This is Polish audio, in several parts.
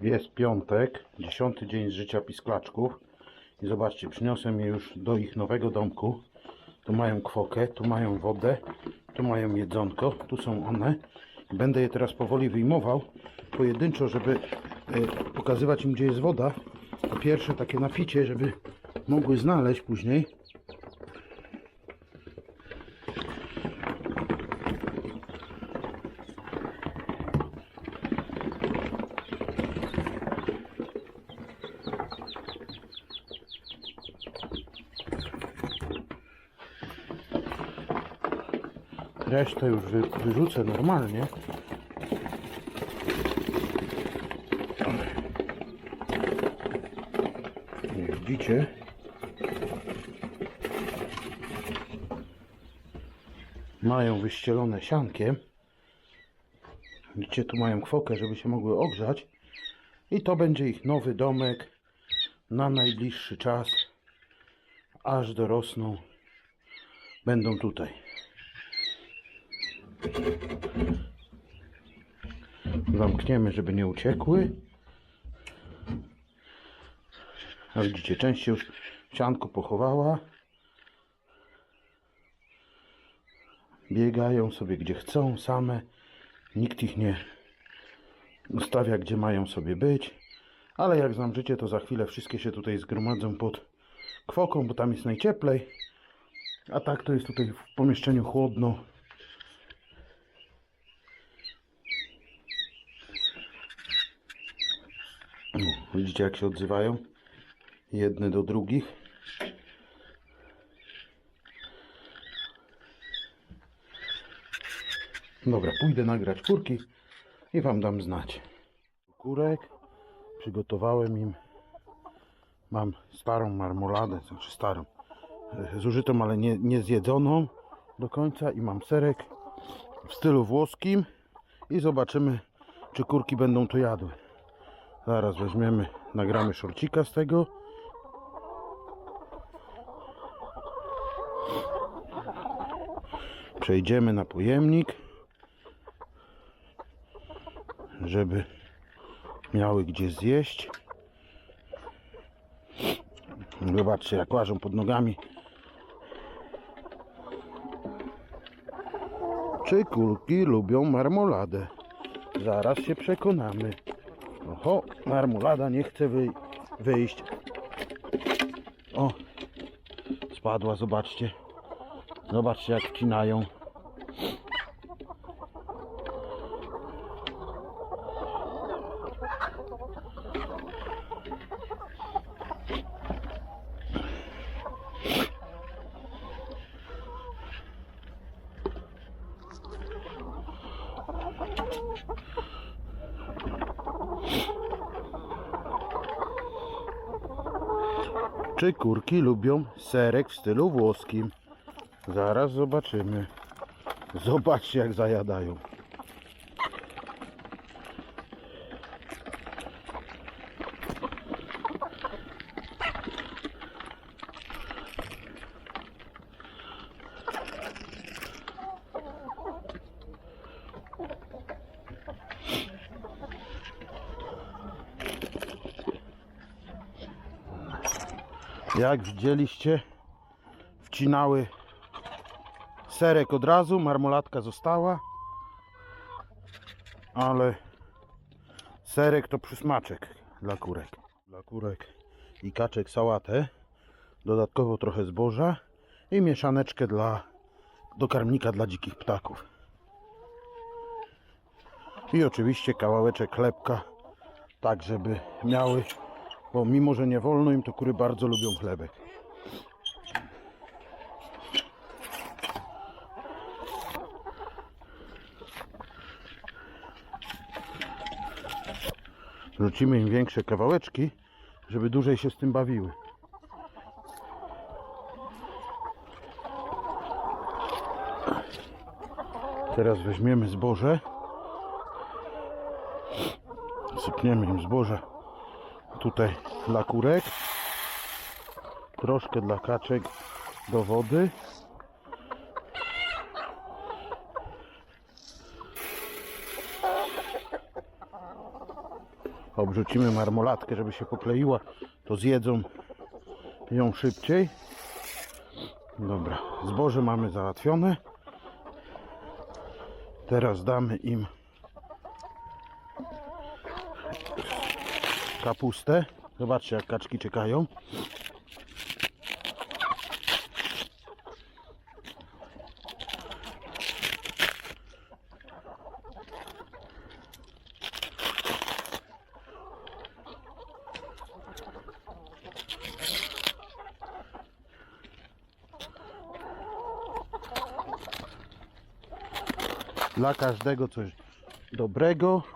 Jest piątek, dziesiąty dzień życia pisklaczków. I zobaczcie, przyniosłem je już do ich nowego domku. Tu mają kwokę, tu mają wodę, tu mają jedzonko, tu są one. Będę je teraz powoli wyjmował, pojedynczo, żeby e, pokazywać im, gdzie jest woda. Po pierwsze, takie napicie, żeby mogły znaleźć później. Resztę już wy, wyrzucę normalnie. Jak widzicie. Mają wyścielone siankiem. Widzicie, tu mają kwokę, żeby się mogły ogrzać. I to będzie ich nowy domek na najbliższy czas. Aż dorosną. Będą tutaj. Zamkniemy, żeby nie uciekły. A widzicie, część się już w pochowała. Biegają sobie gdzie chcą, same. Nikt ich nie ustawia, gdzie mają sobie być. Ale jak znam życie, to za chwilę wszystkie się tutaj zgromadzą pod kwoką, bo tam jest najcieplej. A tak to jest tutaj w pomieszczeniu chłodno. O, Widzicie jak się odzywają? Jedne do drugich. Dobra, pójdę nagrać kurki i wam dam znać. Kurek przygotowałem im. Mam starą marmoladę, znaczy starą. e, Zużytą, ale nie, nie zjedzoną do końca i mam serek w stylu włoskim i zobaczymy czy kurki będą to jadły. Zaraz weźmiemy, nagramy szorcika z tego. Przejdziemy na pojemnik, żeby miały gdzie zjeść. Zobaczcie jak łażą pod nogami. Czy kurki lubią marmoladę? Zaraz się przekonamy. Oho, marmolada nie chce wy, wyjść. O, spadła, zobaczcie. Zobaczcie jak wcinają. Czy kurki lubią serek w stylu włoskim? Zaraz zobaczymy. Zobaczcie jak zajadają. Jak widzieliście, wcinały serek od razu, marmoladka została, ale serek to przysmaczek dla kurek. Dla kurek i kaczek sałatę, dodatkowo trochę zboża i mieszaneczkę dla dokarmnika dla dzikich ptaków. I oczywiście kawałeczek chlebka, tak żeby miały bo mimo, że nie wolno im, to kury bardzo lubią chlebek. Rzucimy im większe kawałeczki, żeby dłużej się z tym bawiły. Teraz weźmiemy zboże. Sypniemy im zboże tutaj dla kurek, troszkę dla kaczek do wody. Obrzucimy marmolatkę, żeby się pokleiła. To zjedzą ją szybciej. Dobra, zboże mamy załatwione. Teraz damy im kapustę. Zobaczcie jak kaczki czekają. Dla każdego coś dobrego.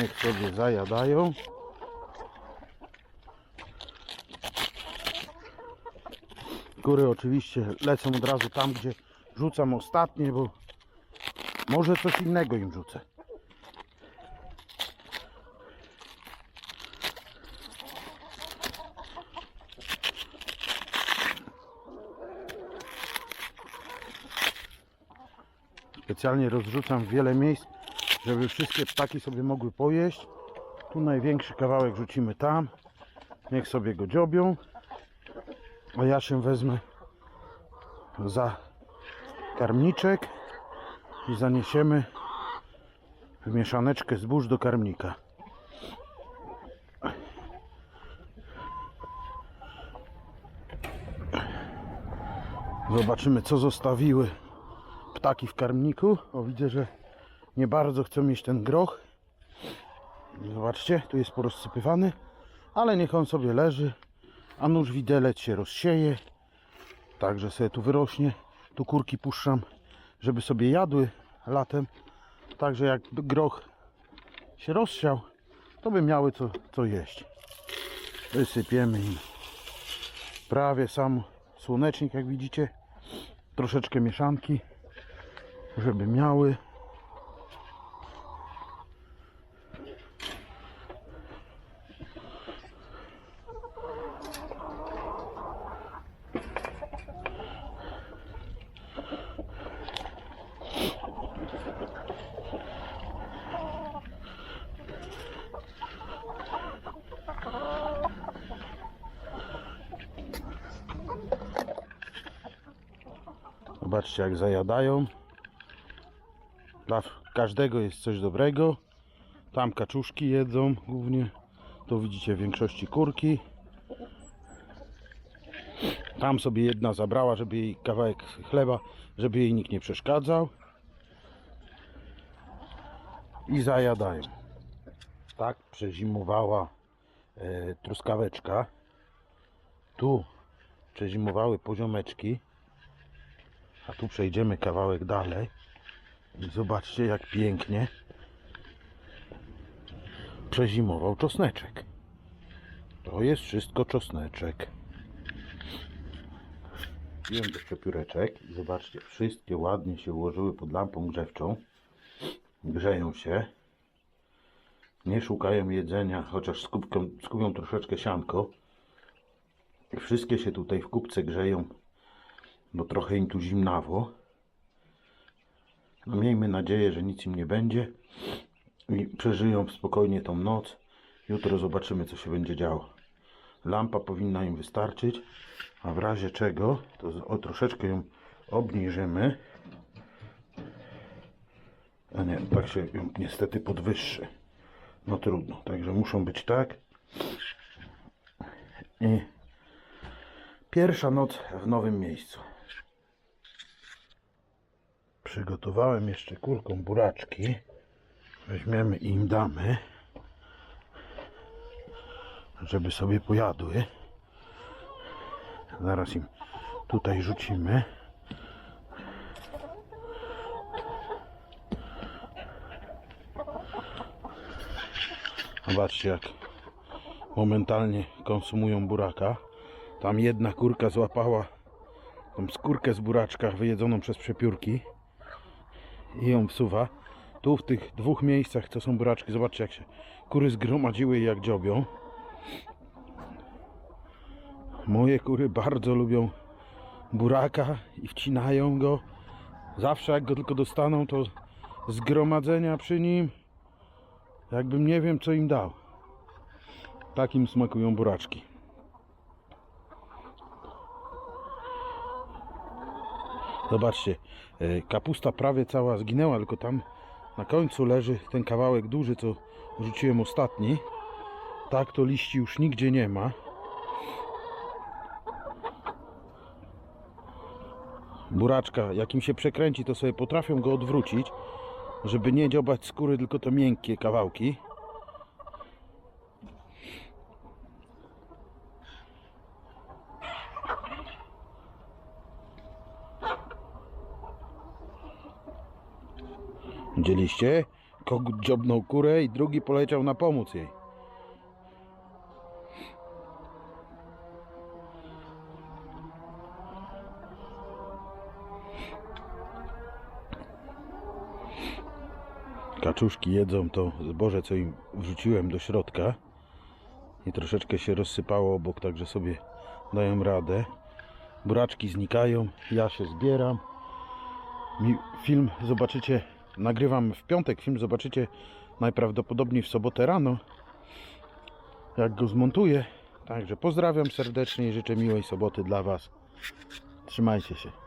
Niech sobie zajadają. Kury oczywiście lecą od razu tam, gdzie rzucam ostatnie, bo może coś innego im rzucę. Specjalnie rozrzucam wiele miejsc, żeby wszystkie ptaki sobie mogły pojeść. Tu największy kawałek rzucimy tam. Niech sobie go dziobią. A ja się wezmę za karmniczek i zaniesiemy mieszaneczkę zbóż do karmnika. Zobaczymy co zostawiły ptaki w karmniku. O widzę, że nie bardzo chcą mieć ten groch. Zobaczcie, tu jest porozsypywany, ale niech on sobie leży, a nóż widelec się rozsieje. Także sobie tu wyrośnie. Tu kurki puszczam, żeby sobie jadły latem. Także jak groch się rozsiał, to by miały co, co jeść. Wysypiemy im prawie sam słonecznik, jak widzicie. Troszeczkę mieszanki, żeby miały. Zobaczcie jak zajadają. Dla każdego jest coś dobrego. Tam kaczuszki jedzą głównie. Tu widzicie w większości kurki. Tam sobie jedna zabrała, żeby jej kawałek chleba, żeby jej nikt nie przeszkadzał. I zajadają. Tak przezimowała e, truskaweczka. Tu przezimowały poziomeczki. A tu przejdziemy kawałek dalej. I zobaczcie jak pięknie przezimował czosneczek. To jest wszystko czosneczek. Wziąłem do przepióreczek i zobaczcie, wszystkie ładnie się ułożyły pod lampą grzewczą. Grzeją się. Nie szukają jedzenia, chociaż skupką, skupią troszeczkę sianko. Wszystkie się tutaj w kubce grzeją bo trochę im tu zimnawo. No miejmy nadzieję, że nic im nie będzie i przeżyją spokojnie tą noc. Jutro zobaczymy, co się będzie działo. Lampa powinna im wystarczyć, a w razie czego, to o troszeczkę ją obniżymy. A nie, tak się ją niestety podwyższy. No trudno, także muszą być tak. I pierwsza noc w nowym miejscu. Przygotowałem jeszcze kulką buraczki. Weźmiemy i im damy, żeby sobie pojadły. Zaraz im tutaj rzucimy. Zobaczcie jak momentalnie konsumują buraka. Tam jedna kurka złapała tą skórkę z buraczka wyjedzoną przez przepiórki i ją wsuwa. Tu w tych dwóch miejscach, co są buraczki, zobaczcie jak się kury zgromadziły i jak dziobią. Moje kury bardzo lubią buraka i wcinają go. Zawsze jak go tylko dostaną, to zgromadzenia przy nim, jakbym nie wiem co im dał. Takim smakują buraczki. Zobaczcie, e, kapusta prawie cała zginęła, tylko tam na końcu leży ten kawałek duży, co rzuciłem ostatni. Tak to liści już nigdzie nie ma. Buraczka, jak im się przekręci, to sobie potrafią go odwrócić, żeby nie dziobać skóry, tylko to miękkie kawałki. Widzieliście? Kogut dziobnął kurę i drugi poleciał na pomóc jej. Kaczuszki jedzą to zboże, co im wrzuciłem do środka. I troszeczkę się rozsypało obok, także sobie dają radę. Buraczki znikają, ja się zbieram. Film zobaczycie, nagrywam w piątek, film zobaczycie najprawdopodobniej w sobotę rano, jak go zmontuję. Także pozdrawiam serdecznie i życzę miłej soboty dla Was. Trzymajcie się.